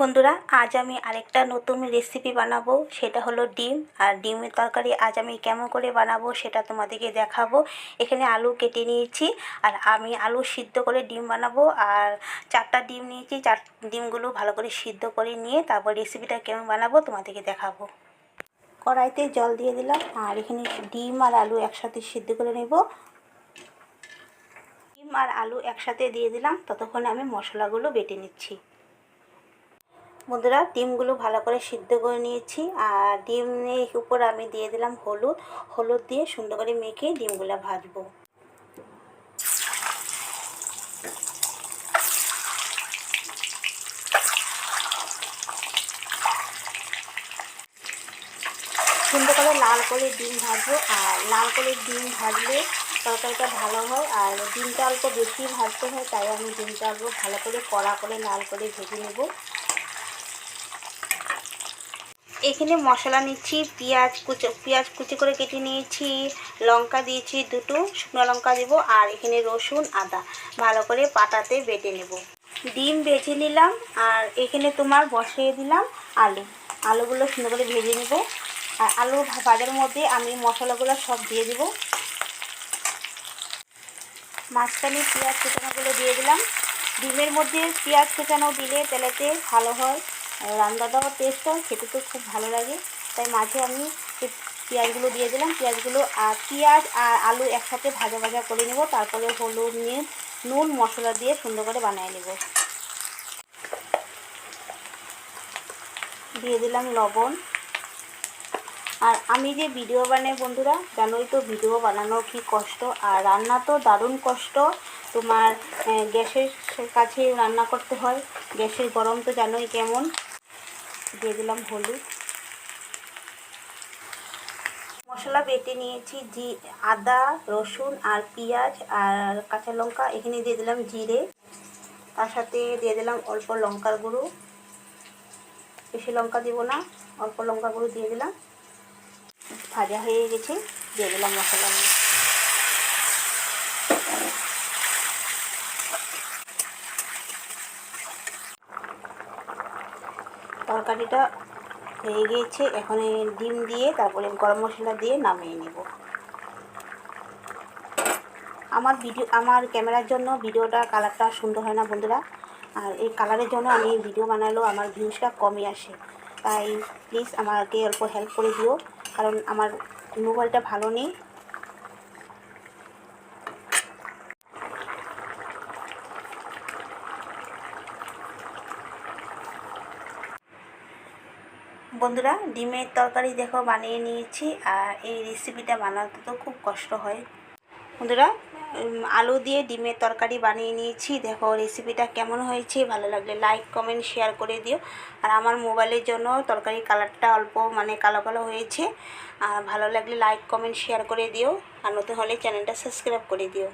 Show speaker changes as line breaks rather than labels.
বন্ধুরা, আজ আমি আরেকটা নতুন রেসিপি বানাবো, সেটা হলো ডিম। আর ডিমের তরকারি আজ আমি কেমন করে বানাবো সেটা তোমাদেরকে দেখাবো। এখানে আলু কেটে নিয়েছি, আর আমি আলু সিদ্ধ করে ডিম বানাবো। আর চারটা ডিম নিয়েছি, চার ডিমগুলো ভালো করে সিদ্ধ করে নিয়ে তারপর রেসিপিটা কেমন বানাবো তোমাদেরকে দেখাবো। কড়াইতে জল দিয়ে দিলাম, আর এখানে ডিম আর আলু একসাথে সিদ্ধ করে নেব। ডিম আর আলু একসাথে দিয়ে দিলাম, ততক্ষণে আমি মশলাগুলো বেটে নিচ্ছি। বন্ধুরা, ডিমগুলো ভালো করে সিদ্ধ করে নিয়েছি। আর ডিমের উপর আমি দিয়ে দিলাম হলুদ। হলুদ দিয়ে সুন্দর করে মেখে ডিমগুলো ভাজবো। সুন্দর করে লাল করে ডিম ভাজবো। আর লাল করে ডিম ভাজলে তরকারিটা ভালো হয়। আর ডিমটা অল্প বেশি ভাজতে হয়, তাই আমি ডিমটা অল্প ভালো করে কড়া করে লাল করে ভেজে নেব। এখানে মশলা নিচ্ছি, পেঁয়াজ কুচো, পেঁয়াজ কুচি করে কেটে নিয়েছি, লঙ্কা দিয়েছি দুটো, শুকনো লঙ্কা দেবো, আর এখানে রসুন আদা। ভালো করে পাটাতে বেটে নেব। ডিম বেছে নিলাম, আর এখানে তোমার বসিয়ে দিলাম আলু। আলুগুলো সুন্দর করে ভেজে নেব। আর আলু ভাজার মধ্যে আমি মশলাগুলো সব দিয়ে দেবো। মাঝখানে পেঁয়াজ কুচানোগুলো দিয়ে দিলাম। ডিমের মধ্যে পেঁয়াজ কুচানো দিলে তেলেতে ভালো হয়। রান্না টেস্ট হয়, খেতে তো খুব ভালো লাগে। তাই মাঝে আমি পেঁয়াজগুলো দিয়ে দিলাম, পেঁয়াজগুলো আর পেঁয়াজ আর আলু একসাথে ভাজা ভাজা করে নেব, তারপরে হলুদ নিয়ে নুন, মশলা দিয়ে সুন্দর করে বানিয়ে নেব। দিয়ে দিলাম লবণ। আর আমি যে ভিডিও বানাই বন্ধুরা, জানোই তো ভিডিও বানানো কি কষ্ট, আর রান্না তো দারুণ কষ্ট। তোমার গ্যাসের কাছে রান্না করতে হয়, গ্যাসের গরম তো জানোই কেমন। দিয়ে দিলাম হলুদ। মশলা বেটে নিয়েছি জি, আদা, রসুন আর পেঁয়াজ আর কাঁচা লঙ্কা, এখানে দিয়ে দিলাম জিরে। তার সাথে দিয়ে দিলাম অল্প লঙ্কার গুঁড়ো। বেশি লঙ্কা দিব না, অল্প লঙ্কা গুঁড়ো দিয়ে দিলাম। ভাজা হয়ে গেছে, দিয়ে দিলাম মশলা। তরকারিটা হয়ে গিয়েছে। এখন ডিম দিয়ে, তারপরে গরম মশলা দিয়ে নামিয়ে নেব। আমার ভিডিও, আমার ক্যামেরার জন্য ভিডিওটা কালারটা সুন্দর হয় না বন্ধুরা? আর এই কালারের জন্য আমি ভিডিও বানালেও আমার ভিউজটা কমই আসে। তাই প্লিজ আমাকে অল্প হেল্প করে দিও। কারণ আমার মোবাইলটা ভালো নেই। বন্ধুরা, ডিমের তরকারি দেখো বানিয়ে নিয়েছি আর এই রেসিপিটা বানাতে তো খুব কষ্ট হয়। বন্ধুরা আলু দিয়ে ডিমের তরকারি বানিয়ে নিয়েছি। দেখো রেসিপিটা কেমন হয়েছে, ভালো লাগলে লাইক কমেন্ট শেয়ার করে দিও। আর আমার মোবাইলের জন্য তরকারি কালারটা অল্প মানে কালো কালো হয়েছে। আর ভালো লাগলে লাইক কমেন্ট শেয়ার করে দিও। আর নতুন হলে চ্যানেলটা সাবস্ক্রাইব করে দিও।